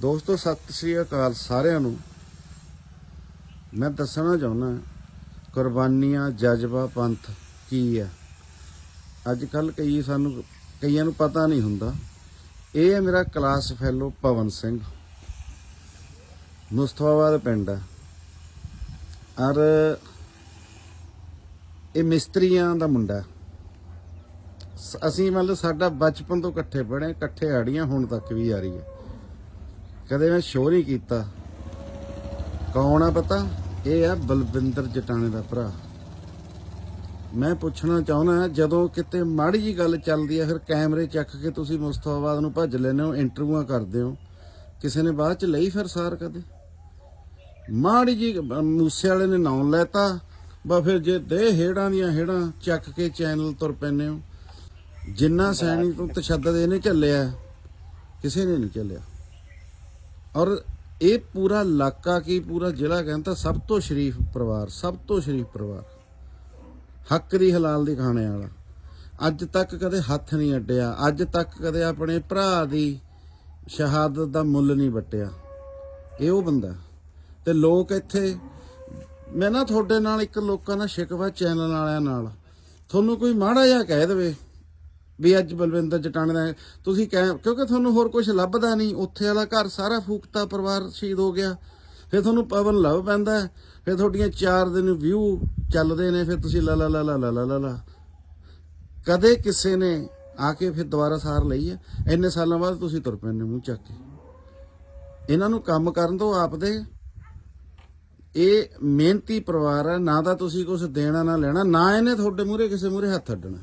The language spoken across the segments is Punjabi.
ਦੋਸਤੋ, ਸਤਿ ਸ੍ਰੀ ਅਕਾਲ ਸਾਰਿਆਂ ਨੂੰ। ਮੈਂ ਦੱਸਣਾ ਚਾਹੁੰਦਾ ਕੁਰਬਾਨੀਆਂ, ਜਜ਼ਬਾ, ਪੰਥ ਕੀ ਆ? ਅੱਜ ਕੱਲ ਕਈ ਸਾਨੂੰ, ਕਈਆਂ ਨੂੰ ਪਤਾ ਨਹੀਂ ਹੁੰਦਾ। ਇਹ ਹੈ ਮੇਰਾ ਕਲਾਸ ਫੈਲੋ ਪਵਨ ਸਿੰਘ। ਮੁਸਤਫਾਬਾਦ ਪਿੰਡ ਆ। ਔਰ ਇਹ ਮਿਸਤਰੀਆਂ ਦਾ ਮੁੰਡਾ ਅਸੀਂ ਮਤਲਬ ਸਾਡਾ ਬਚਪਨ ਤੋਂ ਇਕੱਠੇ ਪੜ੍ਹੇ ਇਕੱਠੇ ਆੜੀਆਂ ਹੁਣ ਤੱਕ ਵੀ ਆ ਰਹੀ ਹੈ ਕਦੇ ਮੈਂ ਸ਼ੋਅ ਨਹੀਂ ਕੀਤਾ। ਕੌਣ ਆ ਪਤਾ? ਇਹ ਆ ਬਲਵਿੰਦਰ ਜਟਾਣੇ ਦਾ ਭਰਾ। ਮੈਂ ਪੁੱਛਣਾ ਚਾਹੁੰਦਾ ਜਦੋਂ ਕਿਤੇ ਮਾੜੀ ਜੀ ਗੱਲ ਚੱਲਦੀ ਹੈ ਫਿਰ ਕੈਮਰੇ ਚੱਕ ਕੇ ਤੁਸੀਂ ਮੁਸਤਫਾਬਾਦ ਨੂੰ ਭੱਜ ਲੈਂਦੇ ਹੋ, ਇੰਟਰਵਿਊਆਂ ਕਰਦੇ ਹੋ। ਕਿਸੇ ਨੇ ਬਾਅਦ ਚ ਲਈ ਫਿਰ ਸਾਰ ਕਦੇ? ਮਾੜੀ ਜੀ ਮੂਸੇ ਵਾਲੇ ਨੇ ਨਾਂ ਲੈਤਾ। ਬਾ ਫਿਰ ਜੇ ਦੇ ਹੇੜਾਂ ਦੀਆਂ ਹੇੜਾਂ ਚੱਕ ਕੇ ਚੈਨਲ ਤੁਰ ਪੈਨੇ ਹੋ। ਜਿੰਨਾ ਸੈਣੀ ਤੋਂ ਤਸ਼ੱਦਦ ਇਹਨੇ ਝੱਲਿਆ, ਕਿਸੇ ਨੇ ਨਹੀਂ ਝੱਲਿਆ। ਔਰ ਇਹ ਪੂਰਾ ਇਲਾਕਾ ਕੀ, ਪੂਰਾ ਜ਼ਿਲ੍ਹਾ ਕਹਿੰਦਾ ਸਭ ਤੋਂ ਸ਼ਰੀਫ ਪਰਿਵਾਰ, ਸਭ ਤੋਂ ਸ਼ਰੀਫ ਪਰਿਵਾਰ। ਹੱਕ ਦੀ ਹਲਾਲ ਦੀ ਖਾਣੇ ਵਾਲਾ। ਅੱਜ ਤੱਕ ਕਦੇ ਹੱਥ ਨਹੀਂ ਅੱਡਿਆ, ਅੱਜ ਤੱਕ ਕਦੇ ਆਪਣੇ ਭਰਾ ਦੀ ਸ਼ਹਾਦਤ ਦਾ ਮੁੱਲ ਨਹੀਂ ਵਟਿਆ। ਇਹ ਉਹ ਬੰਦਾ ਤੇ ਲੋਕ ਇੱਥੇ, ਮੈਂ ਨਾ ਤੁਹਾਡੇ ਨਾਲ ਇੱਕ ਲੋਕਾਂ ਦਾ ਸ਼ਿਕਵਾ ਚੈਨਲ ਵਾਲਿਆਂ ਨਾਲ, ਤੁਹਾਨੂੰ ਕੋਈ ਮਾੜਾ ਜਿਹਾ ਕਹਿ ਦੇਵੇ ਵੀ ਅੱਜ ਬਲਵਿੰਦਰ ਜਟਾਣੇ ਦਾ ਤੁਸੀਂ ਕਹਿ, ਕਿਉਂਕਿ ਤੁਹਾਨੂੰ ਹੋਰ ਕੁਝ ਲੱਭਦਾ ਨਹੀਂ, ਉੱਥੇ ਵਾਲਾ ਘਰ ਸਾਰਾ ਫੂਕਤਾ, ਪਰਿਵਾਰ ਸ਼ਹੀਦ ਹੋ ਗਿਆ। ਫਿਰ ਤੁਹਾਨੂੰ ਪਵਨ ਲਵ ਪੈਂਦਾ ਫਿਰ ਤੁਹਾਡੀਆਂ ਚਾਰ ਦਿਨ ਵਿਊ ਚੱਲਦੇ ਨੇ, ਫਿਰ ਤੁਸੀਂ ਲਾ ਲਾ ਲਾ ਲਾ ਲਾ ਲਾ ਕਦੇ ਕਿਸੇ ਨੇ ਆ ਕੇ ਫਿਰ ਦੁਬਾਰਾ ਸਾਰ ਲਈ ਹੈ। ਇੰਨੇ ਸਾਲਾਂ ਬਾਅਦ ਤੁਸੀਂ ਤੁਰ ਪੈਂਦੇ ਮੂੰਹ ਚੱਕ ਕੇ। ਇਹਨਾਂ ਨੂੰ ਕੰਮ ਕਰਨ ਤੋਂ ਆਪਦੇ ਇਹ ਮਿਹਨਤੀ ਪਰਿਵਾਰ ਹੈ ਨਾ ਤਾਂ ਤੁਸੀਂ ਕੁਝ ਦੇਣਾ, ਨਾ ਲੈਣਾ, ਨਾ ਇਹਨੇ ਤੁਹਾਡੇ ਮੂਹਰੇ ਕਿਸੇ ਮੂਹਰੇ ਹੱਥ ਛੱਡਣਾ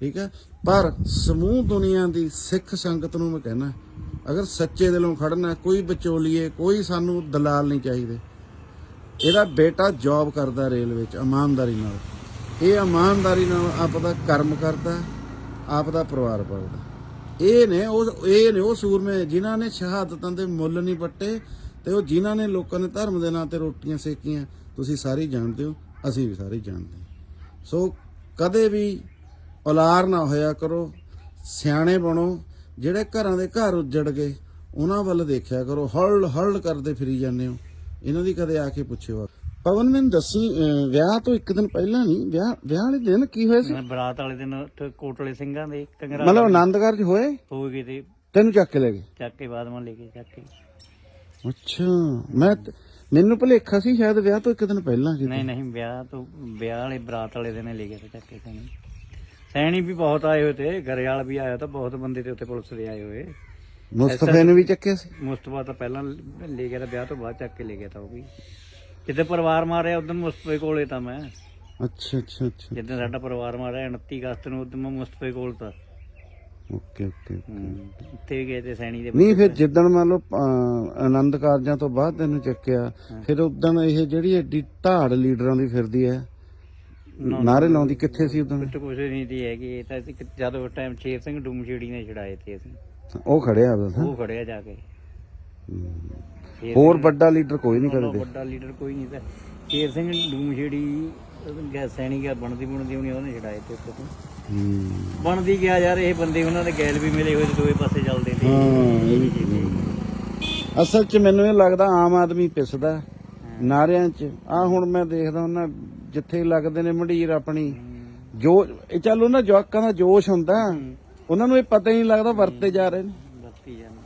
ਠੀਕ ਹੈ? ਪਰ ਸਮੂਹ ਦੁਨੀਆ ਦੀ ਸਿੱਖ ਸੰਗਤ ਨੂੰ ਮੈਂ ਕਹਿਣਾ ਅਗਰ ਸੱਚੇ ਦਿਲੋਂ ਖੜਨਾ, ਕੋਈ ਵਿਚੋਲੀਏ, ਕੋਈ ਸਾਨੂੰ ਦਲਾਲ ਨਹੀਂ ਚਾਹੀਦੇ। ਇਹਦਾ ਬੇਟਾ ਜੌਬ ਕਰਦਾ ਰੇਲਵੇ 'ਚ ਇਮਾਨਦਾਰੀ ਨਾਲ। ਇਹ ਇਮਾਨਦਾਰੀ ਨਾਲ ਆਪਦਾ ਕਰਮ ਕਰਦਾ, ਆਪਦਾ ਪਰਿਵਾਰ ਪਾਲਦਾ। ਇਹ ਨੇ ਉਹ, ਇਹ ਨੇ ਉਹ ਸੂਰਮੇ ਜਿਨ੍ਹਾਂ ਨੇ ਸ਼ਹਾਦਤਾਂ ਦੇ ਮੁੱਲ ਨਹੀਂ ਪੱਟੇ ਤੇ ਉਹ ਜਿਨ੍ਹਾਂ ਨੇ ਲੋਕਾਂ ਨੇ ਧਰਮ ਦੇ ਨਾਂ ਤੇ ਰੋਟੀਆਂ ਸੇਕੀਆਂ, ਤੁਸੀਂ ਸਾਰੇ ਜਾਣਦੇ ਹੋ, ਅਸੀਂ ਵੀ ਸਾਰੇ ਜਾਣਦੇ ਸੋ ਕਦੇ ਵੀ ਔਲਾਰ ਨਾ ਹੋਇਆ ਕਰੋ ਸਿਆਣੇ ਬਣੋ ਜਿਹੜੇ ਘਰਾਂ ਦੇ ਘਰ ਉੱਜੜ ਗਏ ਉਹਨਾਂ ਵੱਲ ਦੇਖਿਆ ਕਰੋ ਹਰਲ ਹਰਲ ਕਰਦੇ ਫਿਰੀ ਜਾਂਦੇ ਹੋ। ਇਹਨਾਂ ਦੀ ਕਦੇ ਆ ਕੇ ਪੁੱਛਿਓ। ਪਵਨ ਮੈਨੂੰ ਦੱਸੀ ਵਿਆਹ ਤੋਂ ਇੱਕ ਦਿਨ ਪਹਿਲਾਂ ਨਹੀਂ ਵਿਆਹ ਵਿਆਹ ਵਾਲੇ ਦਿਨ ਕੀ ਹੋਇਆ ਸੀ? ਮੈਂ ਬਰਾਤ ਵਾਲੇ ਦਿਨ ਉੱਥੇ ਕੋਟਲੇ ਸਿੰਘਾਂ ਦੇ ਕੰਗਰਾ ਮਤਲਬ ਆਨੰਦ ਕਾਰਜ ਹੋਏ? ਹੋ ਗਏ ਤੇ ਤੈਨੂੰ ਚੱਕ ਕੇ ਲੈ ਗਏ? ਚੱਕ ਕੇ ਬਾਅਦ ਮੈਂ ਲੈ ਕੇ ਚੱਕ ਕੇ। ਅੱਛਾ ਮੈਂ ਮੈਨੂੰ ਭੁਲੇਖਾ ਸੀ ਸ਼ਾਇਦ ਵਿਆਹ ਤੋਂ ਇੱਕ ਦਿਨ ਪਹਿਲਾਂ ਸੀ ਨਹੀਂ ਨਹੀਂ ਵਿਆਹ ਤੋਂ ਵਿਆਹ ਵਾਲੇ ਬਰਾਤ ਵਾਲੇ ਦਿਨ ਲੈ ਗਏ ਤੇ ਚੱਕ ਕੇ ਸੈਣੀ ਸੈਣੀ ਵੀ ਬਹੁਤ ਆਏ ਹੋਏ ਤੇ ਘਰਿਆਲ ਵੀ ਆਇਆ ਤਾਂ ਬਹੁਤ ਬੰਦੇ ਤੇ ਉੱਥੇ ਪੁਲਿਸ ਦੇ ਆਏ ਹੋਏ। ਮੁਸਤਫੇ ਨੇ ਵੀ ਚੱਕਿਆ ਸੀ? ਮੁਸਤਫਾ ਤਾਂ ਪਹਿਲਾਂ ਲੈ ਗਿਆ ਤਾਂ ਵਿਆਹ ਤੋਂ ਬਾਅਦ ਚੱਕ ਕੇ ਲੈ ਗਿਆ ਤਾਂ ਉਹ ਵੀ। ਜਿੱਦੇ ਪਰਿਵਾਰ ਮਾਰਿਆ ਉਦੋਂ ਮੁਸਤਫੇ ਕੋਲੇ ਤਾਂ ਮੈਂ। ਅੱਛਾ ਅੱਛਾ ਅੱਛਾ। ਜਿੱਦਾਂ ਸਾਡਾ ਪਰਿਵਾਰ ਮਾਰਿਆ 29 ਅਗਸਤ ਨੂੰ ਉਦੋਂ ਮੈਂ ਮੁਸਤਫੇ ਕੋਲ ਤਾਂ। ਓਕੇ ਓਕੇ ਵੀ ਗਏ ਤੇ ਸੈਣੀ ਦੇ ਨਹੀਂ ਫਿਰ ਜਿੱਦਣ ਮੰਨ ਲਓ ਆਨੰਦ ਕਾਰਜਾਂ ਤੋਂ ਬਾਅਦ ਤੈਨੂੰ ਚੱਕਿਆ ਫਿਰ ਉਦੋਂ ਇਹ ਜਿਹੜੀ ਐਡੀ ਢਾੜ ਲੀਡਰਾਂ ਦੀ ਫਿਰਦੀ ਹੈ ਨਾਰੇ ਲਾਉਂਦੀ ਕਿੱਥੇ ਸੀ ਉਦੋਂ? ਕੁਝ ਕੁਝ ਨਹੀਂ ਦੀ ਹੈਗੀ ਇਹ ਤਾਂ ਇੱਕ ਜਦੋਂ ਟਾਈਮ ਸ਼ੇਰ ਸਿੰਘ ਡੂਮਛੇੜੀ ਨੇ ਛੜਾਏ ਤੇ ਅਸੀਂ। ਉਹ ਖੜਿਆ ਉਦੋਂ ਉਹ ਖੜਿਆ ਜਾ ਕੇ। ਸ਼ੇਰ ਹੋਰ ਵੱਡਾ ਲੀਡਰ ਕੋਈ ਨਹੀਂ ਕਰਦੇ। ਵੱਡਾ ਲੀਡਰ ਕੋਈ ਨਹੀਂ ਤਾਂ। ਸ਼ੇਰ ਸਿੰਘ ਡੂਮਛੇੜੀ ਗੈ ਸੈਣੀ ਗਿਆ ਬਣਦੀ ਬਣਦੀ ਉਹਨੇ ਉਹਨੇ ਛੜਾਏ ਤੇ ਉੱਥੇ ਤੋਂ। ਹੂੰ। ਬਣਦੀ ਗਿਆ ਯਾਰ ਇਹ ਬੰਦੇ ਉਹਨਾਂ ਦੇ ਗੈਲ ਵੀ ਮਿਲੇ ਹੋਏ ਤੇ ਦੋਵੇਂ ਪਾਸੇ ਚੱਲਦੇ ਤੇ। ਹਾਂ ਇਹ ਵੀ ਅਸਲ 'ਚ ਮੈਨੂੰ ਇਹ ਲੱਗਦਾ ਆਮ ਆਦਮੀ ਪਿਸਦਾ ਨਾਰਿਆਂ 'ਚ। ਆ ਹੁਣ ਮੈਂ ਦੇਖਦਾ ਉਹਨਾਂ ਜਿੱਥੇ ਲੱਗਦੇ ਨੇ ਮੰਡੀਰ ਆਪਣੀ। ਜੋ ਇਹ ਚੱਲ ਉਹਨਾਂ ਜਵਾਕਾਂ ਦਾ ਜੋਸ਼ ਹੁੰਦਾ। ਉਹਨਾਂ ਨੂੰ ਇਹ ਪਤਾ ਹੀ ਨਹੀਂ ਲੱਗਦਾ ਵਰਤੇ ਜਾ ਰਹੇ ਨੇ। ਵਰਤੀ ਜਾਂਦੇ।